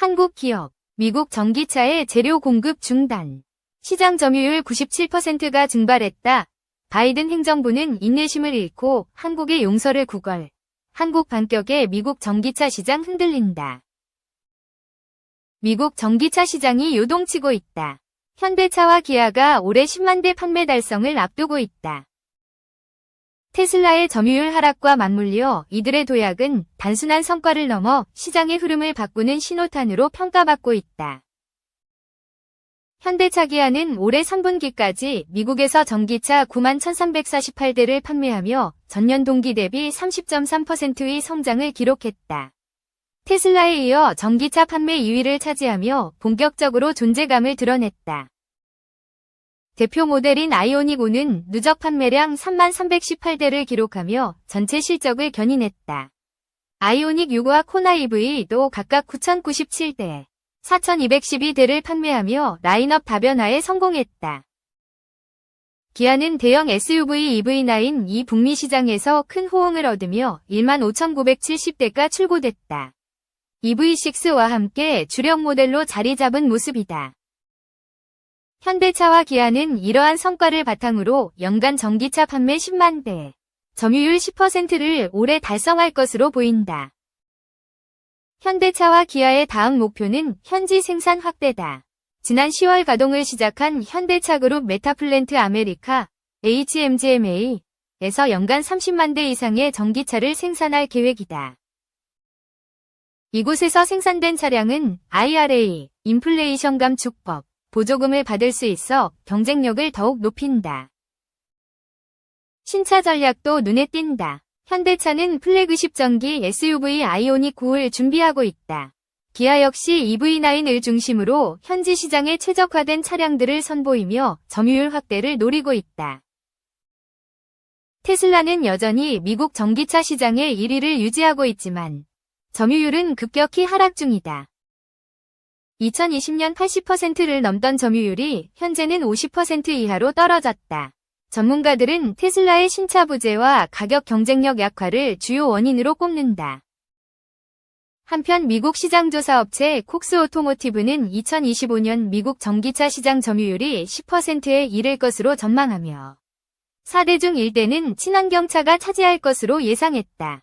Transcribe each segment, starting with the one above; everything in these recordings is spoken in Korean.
한국 기업, 미국 전기차의 재료 공급 중단. 시장 점유율 97%가 증발했다. 바이든 행정부는 인내심을 잃고 한국의 용서를 구걸. 한국 반격에 미국 전기차 시장 흔들린다. 미국 전기차 시장이 요동치고 있다. 현대차와 기아가 올해 10만 대 판매 달성을 앞두고 있다. 테슬라의 점유율 하락과 맞물려 이들의 도약은 단순한 성과를 넘어 시장의 흐름을 바꾸는 신호탄으로 평가받고 있다. 현대차 기아는 올해 3분기까지 미국에서 전기차 9만 1348대를 판매하며 전년 동기 대비 30.3%의 성장을 기록했다. 테슬라에 이어 전기차 판매 2위를 차지하며 본격적으로 존재감을 드러냈다. 대표 모델인 아이오닉 5는 누적 판매량 3만 318대를 기록하며 전체 실적을 견인했다. 아이오닉 6와 코나 EV도 각각 9,097대, 4,212대를 판매하며 라인업 다변화에 성공했다. 기아는 대형 SUV EV9 이 북미 시장에서 큰 호응을 얻으며 1만 5,970대가 출고됐다. EV6와 함께 주력 모델로 자리 잡은 모습이다. 현대차와 기아는 이러한 성과를 바탕으로 연간 전기차 판매 10만 대, 점유율 10%를 올해 달성할 것으로 보인다. 현대차와 기아의 다음 목표는 현지 생산 확대다. 지난 10월 가동을 시작한 현대차 그룹 메타플랜트 아메리카 HMGMA에서 연간 30만 대 이상의 전기차를 생산할 계획이다. 이곳에서 생산된 차량은 IRA, 인플레이션 감축법, 보조금을 받을 수 있어 경쟁력을 더욱 높인다. 신차 전략도 눈에 띈다. 현대차는 플래그십 전기 SUV 아이오닉 9을 준비하고 있다. 기아 역시 EV9을 중심으로 현지 시장에 최적화된 차량들을 선보이며 점유율 확대를 노리고 있다. 테슬라는 여전히 미국 전기차 시장의 1위를 유지하고 있지만 점유율은 급격히 하락 중이다. 2020년 80%를 넘던 점유율이 현재는 50% 이하로 떨어졌다. 전문가들은 테슬라의 신차 부재와 가격 경쟁력 약화를 주요 원인으로 꼽는다. 한편 미국 시장조사 업체 콕스 오토모티브는 2025년 미국 전기차 시장 점유율이 10%에 이를 것으로 전망하며 4대 중 1대는 친환경차가 차지할 것으로 예상했다.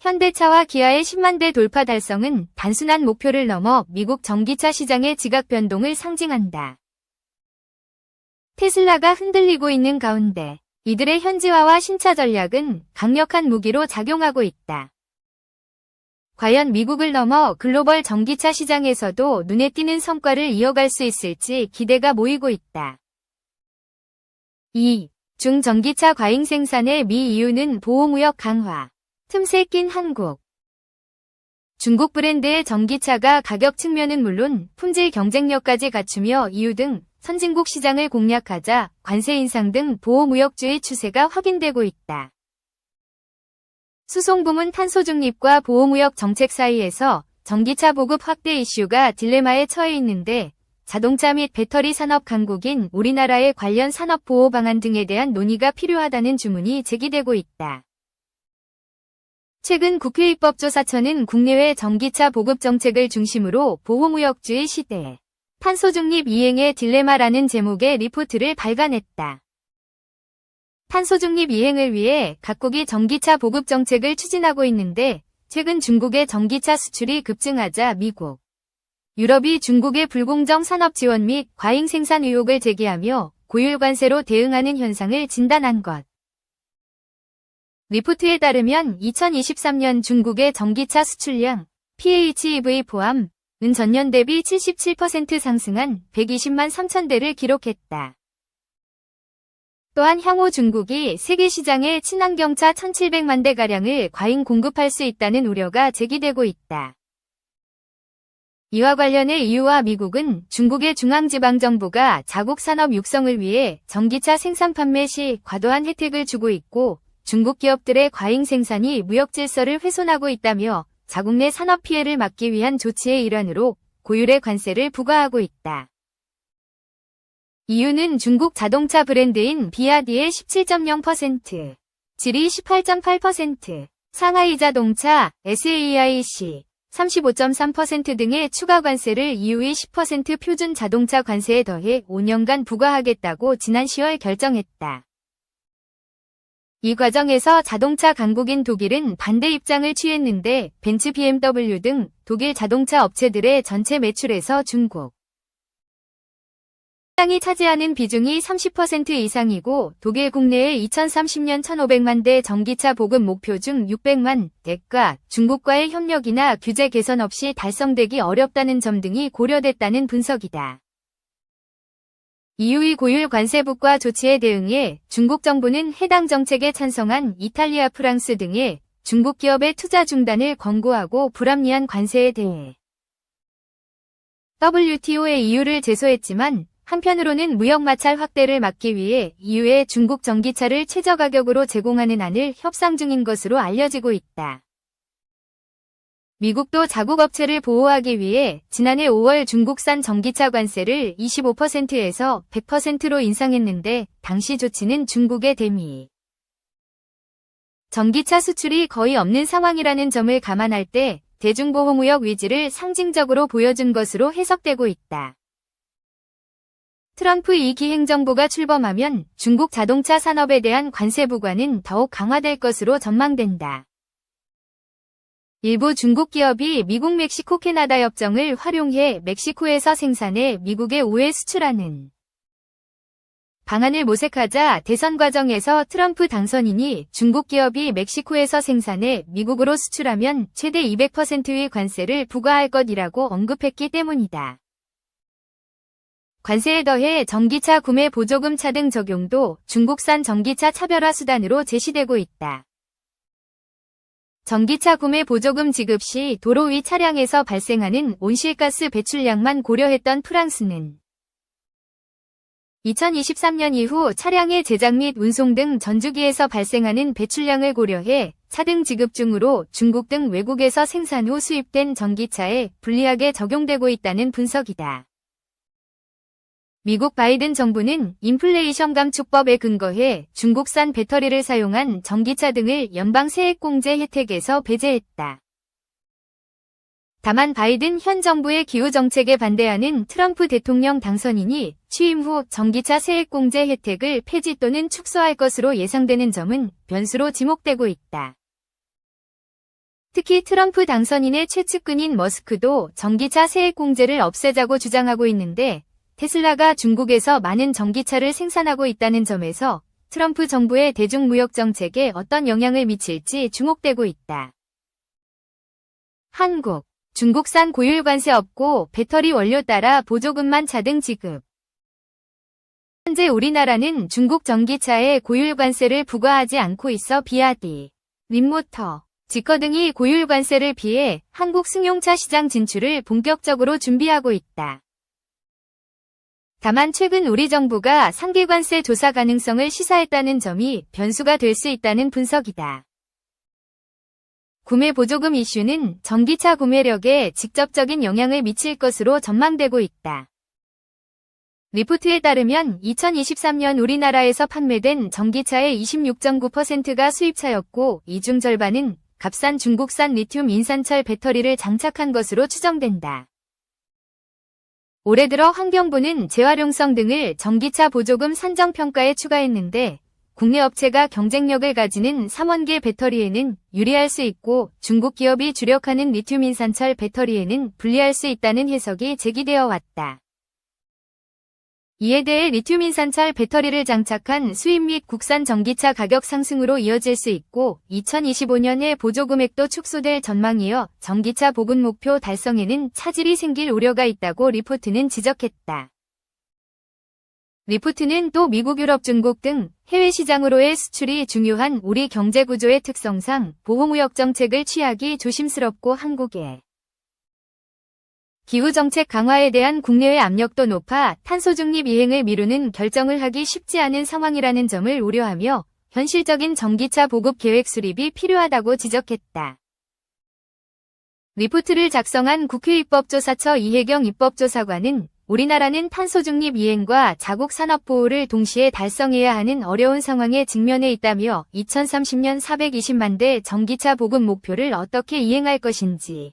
현대차와 기아의 10만 대 돌파 달성은 단순한 목표를 넘어 미국 전기차 시장의 지각 변동을 상징한다. 테슬라가 흔들리고 있는 가운데 이들의 현지화와 신차 전략은 강력한 무기로 작용하고 있다. 과연 미국을 넘어 글로벌 전기차 시장에서도 눈에 띄는 성과를 이어갈 수 있을지 기대가 모이고 있다. 2. 중전기차 과잉 생산의 미 이유는 보호무역 강화. 틈새 낀 한국. 중국 브랜드의 전기차가 가격 측면은 물론 품질 경쟁력까지 갖추며 이유 등 선진국 시장을 공략하자 관세 인상 등 보호무역주의 추세가 확인되고 있다. 수송부문 탄소 중립과 보호무역 정책 사이에서 전기차 보급 확대 이슈가 딜레마에 처해 있는데 자동차 및 배터리 산업 강국인 우리나라의 관련 산업 보호 방안 등에 대한 논의가 필요하다는 주문이 제기되고 있다. 최근 국회 입법조사처는 국내외 전기차 보급 정책을 중심으로 보호무역주의 시대, 탄소 중립 이행의 딜레마라는 제목의 리포트를 발간했다. 탄소 중립 이행을 위해 각국이 전기차 보급 정책을 추진하고 있는데 최근 중국의 전기차 수출이 급증하자 미국, 유럽이 중국의 불공정 산업 지원 및 과잉 생산 의혹을 제기하며 고율 관세로 대응하는 현상을 진단한 것. 리포트에 따르면 2023년 중국의 전기차 수출량 PHEV 포함 은 전년 대비 77% 상승한 120만 3천 대를 기록했다. 또한 향후 중국이 세계 시장에 친환경차 1,700만 대가량을 과잉 공급할 수 있다는 우려가 제기되고 있다. 이와 관련해 EU와 미국은 중국의 중앙지방정부가 자국 산업 육성을 위해 전기차 생산 판매 시 과도한 혜택을 주고 있고 중국 기업들의 과잉 생산이 무역 질서를 훼손하고 있다며 자국 내 산업 피해를 막기 위한 조치의 일환으로 고율의 관세를 부과하고 있다. 이유는 중국 자동차 브랜드인 비아디의 17.0%, 질이 18.8%, 상하이 자동차, SAIC, 35.3% 등의 추가 관세를 이후의 10% 표준 자동차 관세에 더해 5년간 부과하겠다고 지난 10월 결정했다. 이 과정에서 자동차 강국인 독일은 반대 입장을 취했는데 벤츠 BMW 등 독일 자동차 업체들의 전체 매출에서 중국 시장이 차지하는 비중이 30% 이상이고 독일 국내의 2030년 1,500만 대 전기차 보급 목표 중 600만 대가 중국과의 협력이나 규제 개선 없이 달성되기 어렵다는 점 등이 고려됐다는 분석이다. EU의 고율 관세부과 조치에 대응해 중국 정부는 해당 정책에 찬성한 이탈리아, 프랑스 등의 중국 기업의 투자 중단을 권고하고 불합리한 관세에 대해 WTO의 이유를 제소했지만 한편으로는 무역 마찰 확대를 막기 위해 EU에 중국 전기차를 최저 가격으로 제공하는 안을 협상 중인 것으로 알려지고 있다. 미국도 자국 업체를 보호하기 위해 지난해 5월 중국산 전기차 관세를 25%에서 100%로 인상했는데 당시 조치는 중국의 대미. 전기차 수출이 거의 없는 상황이라는 점을 감안할 때 대중보호무역 위지를 상징적으로 보여준 것으로 해석되고 있다. 트럼프 2기 행정부가 출범하면 중국 자동차 산업에 대한 관세 부과는 더욱 강화될 것으로 전망된다. 일부 중국 기업이 미국 멕시코 캐나다 협정을 활용해 멕시코에서 생산해 미국에 우회 수출하는 방안을 모색하자 대선 과정에서 트럼프 당선인이 중국 기업이 멕시코에서 생산해 미국으로 수출하면 최대 200%의 관세를 부과할 것이라고 언급했기 때문이다. 관세에 더해 전기차 구매 보조금 차 등 적용도 중국산 전기차 차별화 수단으로 제시되고 있다. 전기차 구매 보조금 지급 시 도로 위 차량에서 발생하는 온실가스 배출량만 고려했던 프랑스는 2023년 이후 차량의 제작 및 운송 등 전주기에서 발생하는 배출량을 고려해 차등 지급 중으로 중국 등 외국에서 생산 후 수입된 전기차에 불리하게 적용되고 있다는 분석이다. 미국 바이든 정부는 인플레이션 감축법에 근거해 중국산 배터리를 사용한 전기차 등을 연방 세액공제 혜택에서 배제했다. 다만 바이든 현 정부의 기후 정책에 반대하는 트럼프 대통령 당선인이 취임 후 전기차 세액공제 혜택을 폐지 또는 축소할 것으로 예상되는 점은 변수로 지목되고 있다. 특히 트럼프 당선인의 최측근인 머스크도 전기차 세액공제를 없애자고 주장하고 있는데 테슬라가 중국에서 많은 전기차를 생산하고 있다는 점에서 트럼프 정부의 대중무역 정책에 어떤 영향을 미칠지 주목되고 있다. 한국, 중국산 고율 관세 없고 배터리 원료 따라 보조금만 차등 지급. 현재 우리나라는 중국 전기차에 고율 관세를 부과하지 않고 있어 비아디, 림모터, 지커 등이 고율 관세를 피해 한국 승용차 시장 진출을 본격적으로 준비하고 있다. 다만 최근 우리 정부가 상계관세 조사 가능성을 시사했다는 점이 변수가 될 수 있다는 분석이다. 구매 보조금 이슈는 전기차 구매력에 직접적인 영향을 미칠 것으로 전망되고 있다. 리포트에 따르면 2023년 우리나라에서 판매된 전기차의 26.9%가 수입차였고 이 중 절반은 값싼 중국산 리튬 인산철 배터리를 장착한 것으로 추정된다. 올해 들어 환경부는 재활용성 등을 전기차 보조금 산정 평가에 추가했는데 국내 업체가 경쟁력을 가지는 3원계 배터리에는 유리할 수 있고 중국 기업이 주력하는 리튬 인산철 배터리에는 불리할 수 있다는 해석이 제기되어 왔다. 이에 대해 리튬 인산철 배터리를 장착한 수입 및 국산 전기차 가격 상승으로 이어질 수 있고 2025년에 보조금액도 축소될 전망이어 전기차 보급 목표 달성에는 차질이 생길 우려가 있다고 리포트는 지적했다. 리포트는 또 미국, 유럽, 중국 등 해외 시장으로의 수출이 중요한 우리 경제 구조의 특성상 보호무역 정책을 취하기 조심스럽고 한국에 기후정책 강화에 대한 국내외 압력도 높아 탄소 중립 이행을 미루는 결정을 하기 쉽지 않은 상황이라는 점을 우려하며 현실적인 전기차 보급 계획 수립이 필요하다고 지적했다. 리포트를 작성한 국회 입법조사처 이혜경 입법조사관은 우리나라는 탄소 중립 이행과 자국 산업 보호를 동시에 달성해야 하는 어려운 상황에 직면해 있다며 2030년 420만 대 전기차 보급 목표를 어떻게 이행할 것인지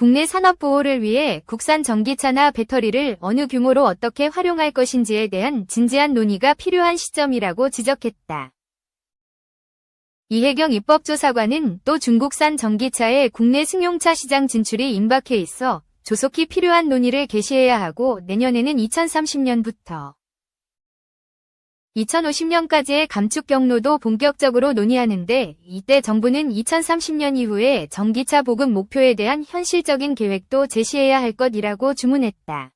국내 산업 보호를 위해 국산 전기차나 배터리를 어느 규모로 어떻게 활용할 것인지에 대한 진지한 논의가 필요한 시점이라고 지적했다. 이혜경 입법조사관은 또 중국산 전기차의 국내 승용차 시장 진출이 임박해 있어 조속히 필요한 논의를 개시해야 하고 내년에는 2030년부터 2050년까지의 감축 경로도 본격적으로 논의하는데 이때 정부는 2030년 이후에 전기차 보급 목표에 대한 현실적인 계획도 제시해야 할 것이라고 주문했다.